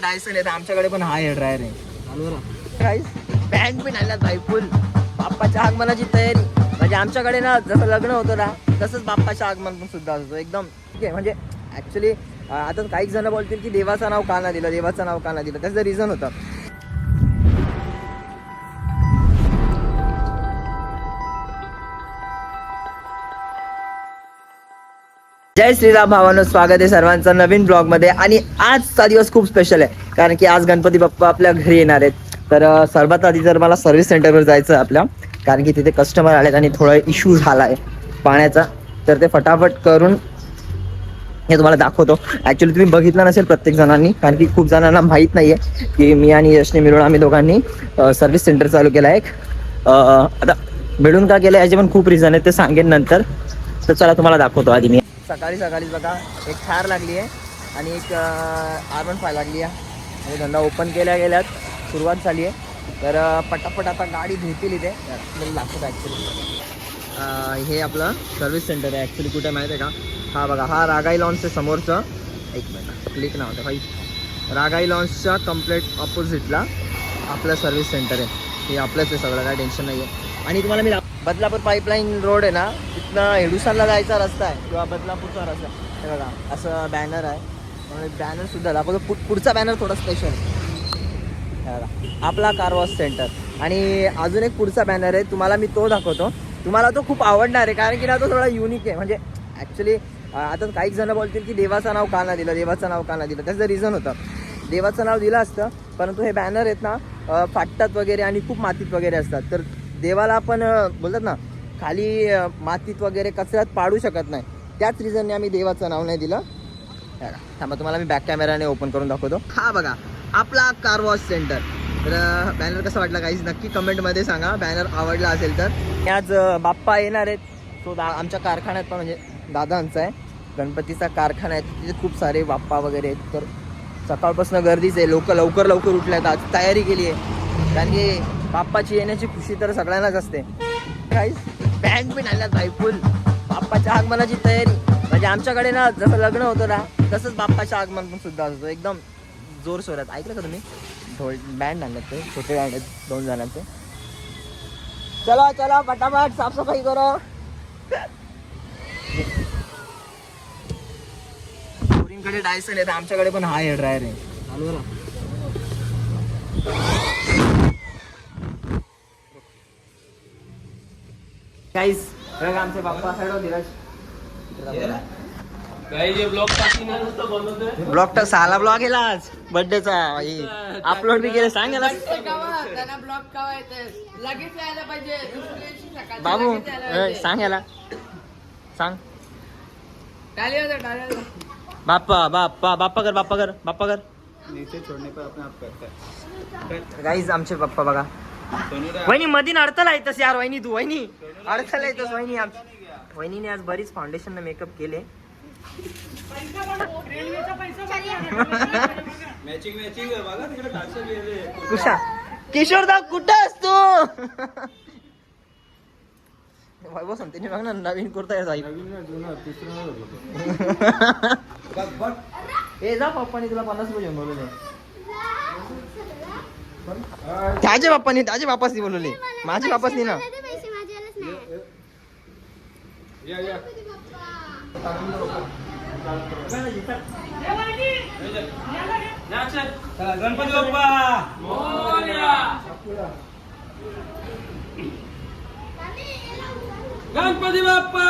Dyson आहे आमच्याकडे पण हा हेअर ड्रायर आहे. बँड पण आणला भाई फुल बाप्पाच्या आगमनाची तयारी. म्हणजे आमच्याकडे ना जसं लग्न होतं ना तसंच बाप्पाच्या आगमन पण सुद्धा असतो एकदम ठीक आहे. म्हणजे ॲक्च्युली आता काही जण बोलतील की देवाचं नाव का दिलं देवाचं नाव का दिलं? त्याचं रिझन होतं. जय श्रीराम भावानो स्वागत आहे सर्वांचं नवीन ब्लॉगमध्ये आणि आजचा दिवस खूप स्पेशल आहे कारण की आज गणपती बाप्पा आपल्या घरी येणार आहेत. तर सर्वात आधी जर मला सर्व्हिस सेंटरवर जायचं आपल्या कारण की तिथे कस्टमर आलेत आणि थोडा इश्यू झाला आहे पाण्याचा तर ते फटाफट करून हे तुम्हाला दाखवतो. ऍक्च्युली तुम्ही बघितलं नसेल प्रत्येक जणांनी कारण की खूप जणांना माहीत नाहीये की मी आणि यशने मिळून आम्ही दोघांनी सर्व्हिस सेंटर चालू केलं आहे एक आता मिळून का केलं याचे पण खूप रिझन आहे ते सांगेन नंतर. तर चला तुम्हाला दाखवतो आधी मी सकाळी सकाळी बघा एक थार लागली आहे आणि एक आर वन फाय लागली आहे. आणि धंदा ओपन केल्या गेल्यात सुरुवात झाली आहे. तर पटापट आता गाडी धुतील इथे. आपल्याला ॲक्च्युली हे आपलं सर्व्हिस सेंटर आहे. ॲक्च्युली कुठे माहिती आहे का? हा बघा हा रागाई लॉन्सचं समोरचं. एक मिनिट क्लिक नाव होतं भाई. रागाई लॉन्सच्या कम्प्लेट ऑपोजिटला आपलं सर्व्हिस सेंटर आहे. हे आपलंच आहे सगळं काय टेन्शन नाही आहे आणि तुम्हाला मी बदलापूर पाईपलाईन रोड आहे ना तिथनं हेडुसानला जायचा रस्ता आहे किंवा बदलापूरचा रस्ता आहे. हे बघा असं बॅनर आहे. बॅनर सुद्धा दाखवतो. पु- पुढचा बॅनर थोडा स्पेशल आहे. बघा आपला कार वॉश सेंटर आणि अजून एक पुढचा बॅनर आहे तुम्हाला मी तो दाखवतो. तुम्हाला तो खूप आवडणार आहे कारण की ना तो थोडा युनिक आहे. म्हणजे ॲक्च्युली आता काही जण बोलतील की देवाचं नाव का नाही दिलं देवाचं नाव का नाही दिलं. त्याचं रिझन होतं. देवाचं नाव दिलं असतं परंतु हे बॅनर आहेत ना फाटतात वगैरे आणि खूप मातीत वगैरे असतात. तर देवाला आपण बोलतात ना खाली मातीत वगैरे कचऱ्यात पाडू शकत नाही. त्याच रिझनने आम्ही देवाचं नाव नाही दिलं. थांबा तुम्हाला मी बॅक कॅमेराने ओपन करून दाखवतो. हा बघा आपला कार वॉश सेंटर तर बॅनर कसा वाटला काहीच नक्की कमेंटमध्ये सांगा. बॅनर आवडला असेल तर. आज बाप्पा येणार आहेत. तो दा आमच्या कारखान्यात पण म्हणजे दादांचा आहे. गणपतीचा कारखाना आहे. तिथे खूप सारे बाप्पा वगैरे आहेत. तर सकाळपासून गर्दीच आहे. लोक लवकर लवकर उठल्यात. आज तयारी केली आहे. कारण की बाप्पाची येण्याची खुशी तर सगळ्यांनाच असते. काहीच बँड पण आल्यात भाई बाप्पाच्या आगमनाची तयारी. म्हणजे आमच्याकडे ना जसं लग्न होतं ना तसंच बाप्पाच्या आगमन पण सुद्धा असतो. एकदम जोर सोरात ऐकलं का तुम्ही? ढोल बँड आणलं ते छोटे बँड आहेत दोन जणांचे. चला चला पटापट साफसफाई करो. डायसन आहे आमच्याकडे पण हा हेअर ड्रायर आहे. बघा आमचे बाप्पा साईड धीरज. ब्लॉग तर सहाला ब्लॉग गेला आज. बर्थडेचा अपलोड बी केलं सांग याला. बाबू. सांग याला. सांग. बाप्पा बाप्पा बाप्पा कर बाप्पा कर बाप्पा कर. नीचे छोड़ने पर अपने आप करता है। गाईज आमचे पप्पा बघा. वहिनी मधीन अडथळा येतस यार वहिनी तू वहिनी. अडथळा येतस वहिनी वहिनीने आज बरीच फाउंडेशन मेकअप केले. कुशा किशोरदा कुठं असतो वैभव संतेने बघ ना नवीन कुर्ता बघ बघ. ए जा पप्पानी तुला पन्नास रुपये घेऊन बोलवले. त्याच्या बाप्पानी त्याच्या बापासनी बोलवले. माझ्या बापासनी ना. या या. चला गणपती बाप्पा. गणपती बाप्पा.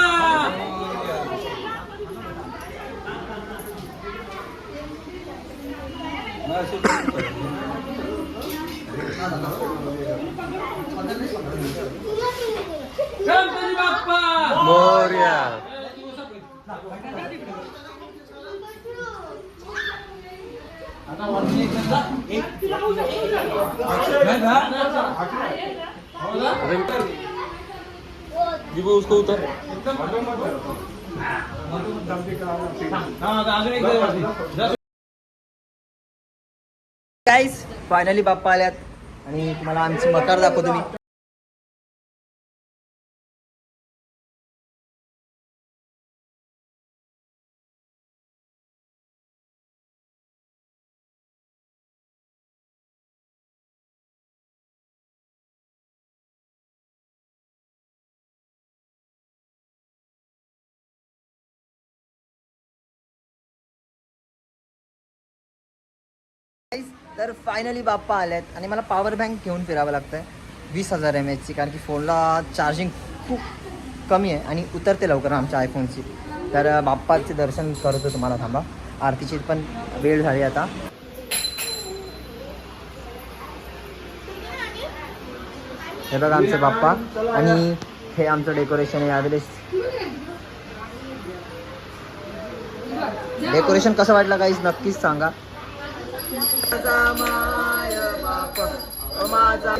गणपती बाप्पा! मोर्या. जीबो उसको उतर गाईज फायनली बाप्पा आल्यात. आणि तुम्हाला आमची मकार दाखवतो मी. तर फायनली बाप्पा आलेत. आणि मला पॉवर बँक घेऊन फिरावं लागतं आहे वीस हजार एम एचची कारण की फोनला चार्जिंग खूप कमी आहे आणि उतरते लवकर आमच्या आयफोनची तर बाप्पाचे दर्शन करतो तुम्हाला थांबा. आरतीची पण वेळ झाली आता. हे बघा आमचे बाप्पा. आणि हे आमचं डेकोरेशन आहे यावेळेस. डेकोरेशन कसं वाटलं काहीच नक्कीच सांगा. माझा माय बाप, माझा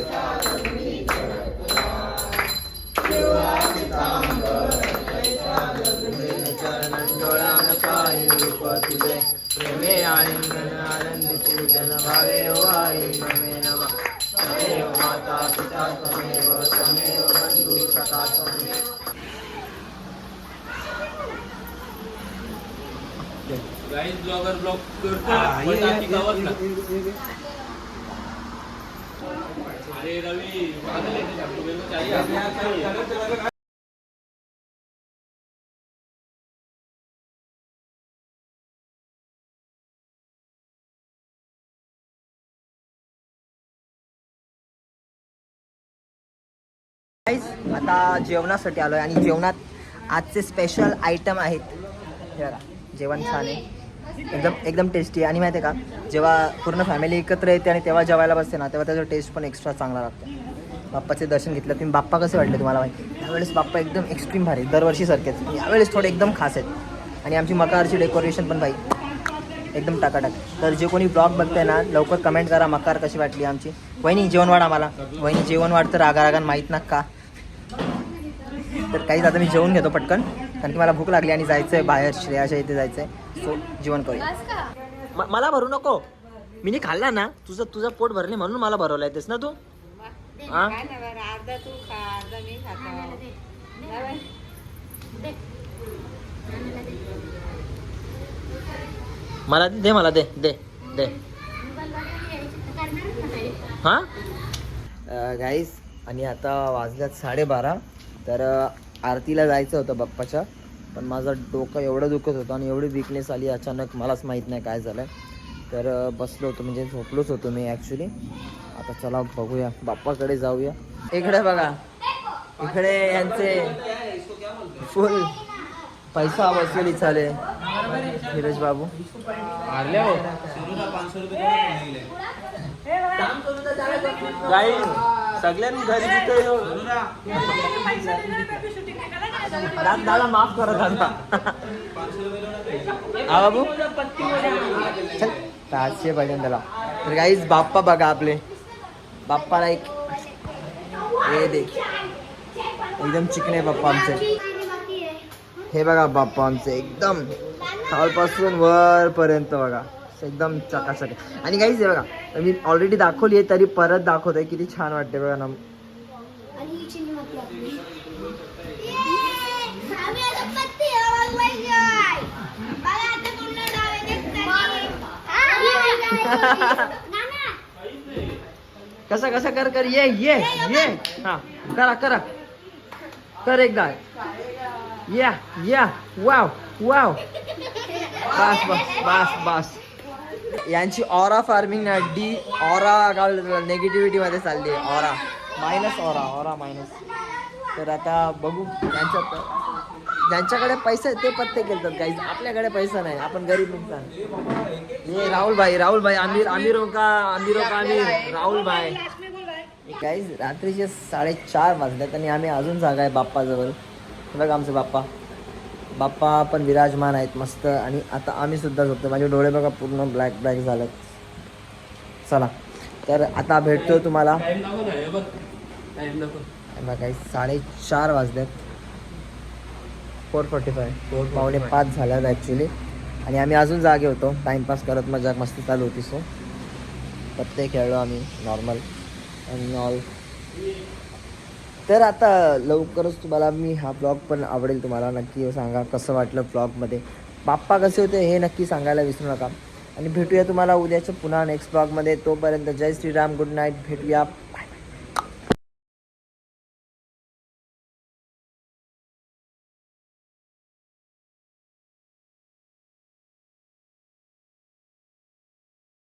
डोळ्यानं पाही रूप तुझे प्रेमे आणि जन भावे नमे नमा तमेव माता पिता तमेव तमेव बंधु सखा तमेव गाईज ब्लॉगर ब्लॉग करतो. अरे रवी आता जेवणासाठी आलोय आणि जेवणात आजचे स्पेशल आयटम आहेत. हे बघा जेवण छान आहे. एकदम एकदम टेस्टी आणि माहिती आहे का जेव्हा पूर्ण फॅमिली एकत्र येते आणि तेव्हा जेवायला बसते ना तेव्हा त्याचा टेस्ट पण एक्स्ट्रा चांगला लागतो. बाप्पाचे दर्शन घेतलं तुम्ही बाप्पा कसे वाटले तुम्हाला माहिती? यावेळेस बाप्पा एकदम एक्स्ट्रीम भारी दरवर्षीसारखेच यावेळेस थोडे एकदम खास आहेत. आणि आमची मकारची डेकोरेशन पण भाई एकदम टाकाटाक. तर जे कोणी ब्लॉग बघताय ना लवकर कमेंट करा मकार कशी वाटली आमची. वहिनी जेवण वाढ आम्हाला वहिनी जेवण वाढ तर रागा रागान माहीत ना का तर काहीच आता मी जेवून घेतो पटकन. कारण की मला भूक लागली आणि जायचं आहे बाहेर श्रेयाच्या इथे जायचं आहे सो जेवण करूया. म- मला भरू नको. मी खाल्ला ना. तुझं तुझं पोट भरले म्हणून मला भरवलं येतेस ना तू? हा? काय नाही बरं. अर्धा तू खा अर्धा मी खातो. नाही बाई. मला दे मला दे दे दे. हा? गाईस आणि आता वाजल्यात साडेबारा. तर आरतीला जायचं होतं बाप्पाच्या पण माझं डोकं एवढं दुखत होतं आणि एवढी विकनेस आली अचानक मलाच माहीत नाही काय झालं तर बसलो होतो म्हणजे झोपलोच होतो मी ॲक्च्युली आता चला बघूया बाप्पाकडे जाऊया. इकडे बघा. इकडे यांचे फुल पैसा वसुली चाले. धीरज बाबू. गाई सगळ्यांनी घरी तिथे दादा माफ करा दादा. हा बाबू. चल पाचशे पाहिजे त्याला. तर काहीच बाप्पा बघा आपले. बाप्पाला एक हे दे. एकदम चिकणे बाप्पा आमचे. हे बघा बाप्पा आमचे एकदम खालपासून वरपर्यंत बघा. असं एकदम चकाचक आहे. आणि काहीच हे बघा मी ऑलरेडी दाखवली आहे तरी परत दाखवतोय किती छान वाटते बघा ना. कसा कसा कर कर ये ये ये. हा करा करा. कर एकदा. या या. वाव वाव बस बस बस बस यांची ऑरा फार्मिंग ना डी ऑरा नेगेटिव्हिटी मध्ये चालली आहे aura minus aura aura minus तर आता बघू त्यांच्या ज्यांच्याकडे पैसे आहेत ते पत्ते केलतात काही आपल्याकडे पैसा नाही आपण गरीब निघतात हे राहुल भाई राहुल भाई आमिर आमिरों का आमिरों का आमिर. राहुल भाई. काही रात्रीचे साडेचार वाजल्यात आणि आम्ही अजून जागा आहे बाप्पाजवळ. बघा आमचे बाप्पा. बाप्पा पण विराजमान आहेत मस्त. आणि आता आम्ही सुद्धा झोपतो माझे डोळे बघा पूर्ण ब्लॅक ब्लॅक झालेत. चला. तर आता भेटतो तुम्हाला. काही साडेचार वाजल्यात फोर फोर्टी फाय पावणे पाच झाल्यात ॲक्च्युली आणि आम्ही अजून जागे होतो. टाईमपास करत मजा मस्ती चालू होती सो पत्ते खेळलो आम्ही नॉर्मल आणि ऑल तर आता लवकरच तुम्हाला मी हा ब्लॉग पण आवडेल तुम्हाला. नक्की सांगा कसं वाटलं ब्लॉगमध्ये बाप्पा कसे होते हे नक्की सांगायला विसरू नका. आणि भेटूया तुम्हाला उद्याच्या पुन्हा नेक्स्ट ब्लॉगमध्ये तोपर्यंत जय श्रीराम. गुड नाईट भेटूया.